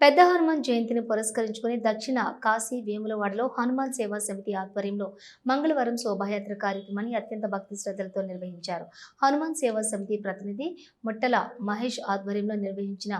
పెద్ద హనుమాన్ జయంతిని పురస్కరించుకుని దక్షిణ కాశీ వేములవాడలో హనుమాన్ సేవా సమితి ఆధ్వర్యంలో మంగళవారం శోభాయాత్ర కార్యక్రమాన్ని అత్యంత భక్తి శ్రద్ధలతో నిర్వహించారు. హనుమాన్ సేవా సమితి ప్రతినిధి ముట్టల మహేష్ ఆధ్వర్యంలో నిర్వహించిన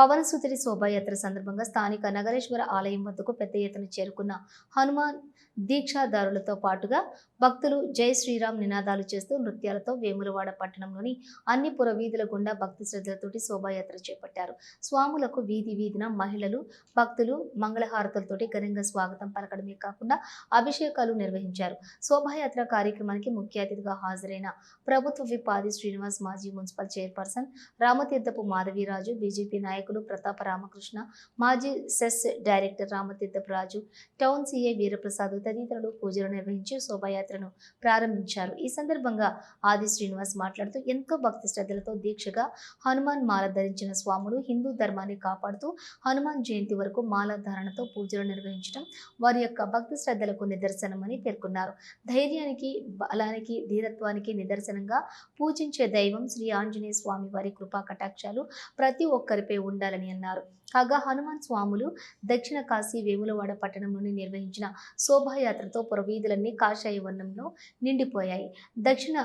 పవనసుతుడి శోభాయాత్ర సందర్భంగా స్థానిక నగరేశ్వర ఆలయం వద్దకు పెద్ద ఎత్తున చేరుకున్న హనుమాన్ దీక్షాదారులతో పాటుగా భక్తులు జై శ్రీరామ్ నినాదాలు చేస్తూ నృత్యాలతో వేములవాడ పట్టణంలోని అన్ని పురవీధుల గుండా భక్తి శ్రద్ధలతోటి శోభాయాత్ర చేపట్టారు. స్వాములకు వీధి వీధిన మహిళలు భక్తులు మంగళహారతులతోటి ఘనంగా స్వాగతం పలకడమే కాకుండా అభిషేకాలు నిర్వహించారు. శోభాయాత్ర కార్యక్రమానికి ముఖ్య అతిథిగా హాజరైన ప్రభుత్వ విప్ ఆది శ్రీనివాస్ మాజీ municipal chairperson Ramatheerthapu Madhaviraju BJP నాయకులు ప్రతాప రామకృష్ణ మాజీ cess director Ramatheerthapu Raju town CA Veeraprasad తదితరులు పూజలు నిర్వహించి శోభాయాత్రను ప్రారంభించారు. ఈ సందర్భంగా ఆది శ్రీనివాస్ మాట్లాడుతూ ఎంతో భక్తి శ్రద్ధలతో దీక్షగా హనుమాన్ మాల ధరించిన స్వాములు హిందూ ధర్మాన్ని కాపాడుతూ హనుమాన్ జయంతి వరకు మాల ధారణతో పూజలు నిర్వహించడం వారి యొక్క భక్తి శ్రద్ధలకు నిదర్శనమని పేర్కొన్నారు. ధైర్యానికి బలానికి ధీరత్వానికి నిదర్శనంగా పూజించే దైవం శ్రీ ఆంజనేయ స్వామి వారి కృపా కటాక్షాలు ప్రతి ఒక్కరిపై ఉండాలని అన్నారు. కాగా హనుమాన్ స్వాములు దక్షిణ కాశీ వేములవాడ పట్టణంలోని నిర్వహించిన శోభాయాత్రతో పురవీధులన్నీ కాషాయ వర్ణంలో నిండిపోయాయి. దక్షిణ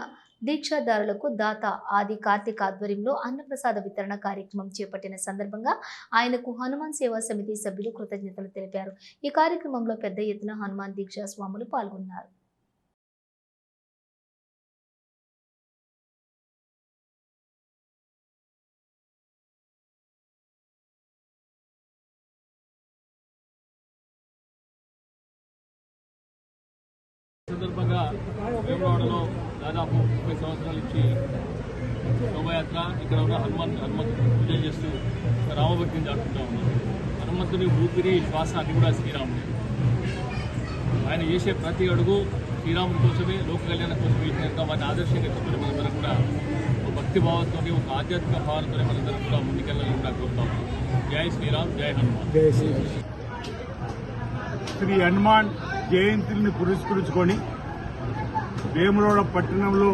దీక్షాదారులకు దాత ఆది కార్తీక్ ఆధ్వర్యంలో అన్నప్రసాద వితరణ కార్యక్రమం చేపట్టిన సందర్భంగా ఆయనకు హనుమాన్ సేవా సమితి సభ్యులు కృతజ్ఞతలు తెలిపారు. ఈ కార్యక్రమంలో పెద్ద ఎత్తున హనుమాన్ దీక్షా స్వాములు పాల్గొన్నారు. సందర్భంగా వేమవాడలో దాదాపు ముప్పై సంవత్సరాల నుంచి శోభయాత్ర ఇక్కడ ఉన్న హనుమంత్ హనుమంతుడు పూజ చేస్తూ రామభక్తిని దాటుకుంటా ఉన్నాం హనుమంతుని ఊపిరి శ్వాస అది కూడా శ్రీరాముడే. ఆయన చేసే ప్రతి అడుగు శ్రీరాముడి కోసమే లోక కళ్యాణం కోసమే కనుక వారిని ఆదర్శంగా తీసుకుని మనందరం కూడా ఒక భక్తి భావంతో ఒక ఆధ్యాత్మిక భావనతో మనందరం కూడా ముందుకెళ్ళాలని కూడా కోరుతాం జై శ్రీరామ్ జై హనుమాన్. శ్రీ హనుమాన్. జయంతిని పురస్కరించుకొని వేములవాడ పట్టణంలో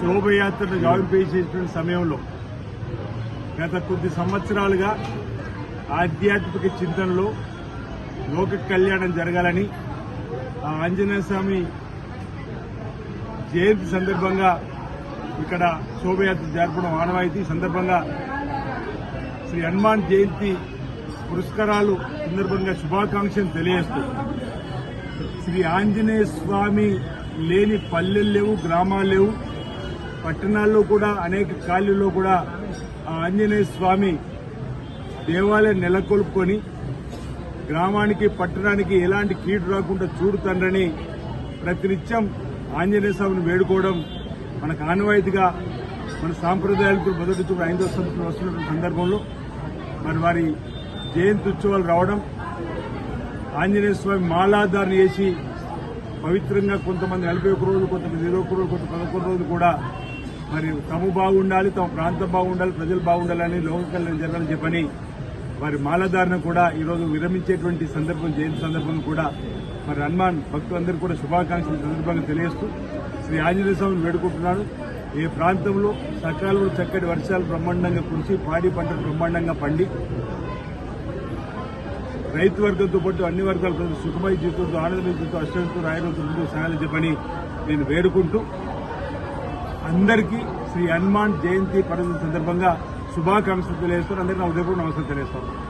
శోభయాత్రను గావింపేసేటువంటి సమయంలో గత కొద్ది సంవత్సరాలుగా ఆధ్యాత్మిక చింతనలో లోక కళ్యాణం జరగాలని ఆ ఆంజనేయ స్వామి జయంతి సందర్భంగా ఇక్కడ శోభయాత్ర జరపడం ఆనవాయితీ. సందర్భంగా శ్రీ హనుమాన్ జయంతి పురస్కారాలు సందర్భంగా శుభాకాంక్షలు తెలియజేస్తూ శ్రీ ఆంజనేయ స్వామి లేని పల్లెలు లేవు గ్రామాలు లేవు. పట్టణాల్లో కూడా అనేక ఖాళీల్లో కూడా ఆ ఆంజనేయ స్వామి దేవాలయం నెలకొల్పుకొని గ్రామానికి పట్టణానికి ఎలాంటి కీడు రాకుండా చూడుతండ్రని ప్రతినిత్యం ఆంజనేయ స్వామిని వేడుకోవడం మనకు ఆనవాయితీగా మన సాంప్రదాయాలకు మొదటి చూపు ఐదో సంవత్సరం వస్తున్న సందర్భంలో మరి వారి జయంతి ఉత్సవాలు రావడం ఆంజనేయ స్వామి మాలాధారణ చేసి పవిత్రంగా కొంతమంది నలభై ఒక్క రోజులు కొంతమంది ఇరవై ఒక్క రోజులు కొంత పదకొండు రోజులు కూడా మరి తమ బాగుండాలి తమ ప్రాంతం బాగుండాలి ప్రజలు బాగుండాలని లోక కళ్యాణం జరగాలని చెప్పని వారి మాలధారణ కూడా ఈరోజు విరమించేటువంటి సందర్భం జయంతి సందర్భం కూడా మరి హనుమాన్ భక్తులందరూ కూడా శుభాకాంక్షలు సందర్భంగా తెలియజేస్తూ శ్రీ ఆంజనేయ స్వామిని వేడుకుంటున్నాను. ఏ ప్రాంతంలో సకాలంలో చక్కటి వర్షాలు బ్రహ్మాండంగా కురిసి పాడి పంటలు బ్రహ్మాండంగా పండి రైతు వర్గంతో పాటు అన్ని వర్గాల ప్రజలు సుఖమై జీవితంతో ఆనందమయ జీవితంతో అష్టంతో రాయడంతో ముందుకు సాగాలని చెప్పని నేను వేడుకుంటూ అందరికీ శ్రీ హనుమాన్ జయంతి పర్వదిన సందర్భంగా శుభాకాంక్షలు తెలియజేస్తాను అందరికీ నా ఉదయపూర్వ నమస్కారం తెలియజేస్తాను.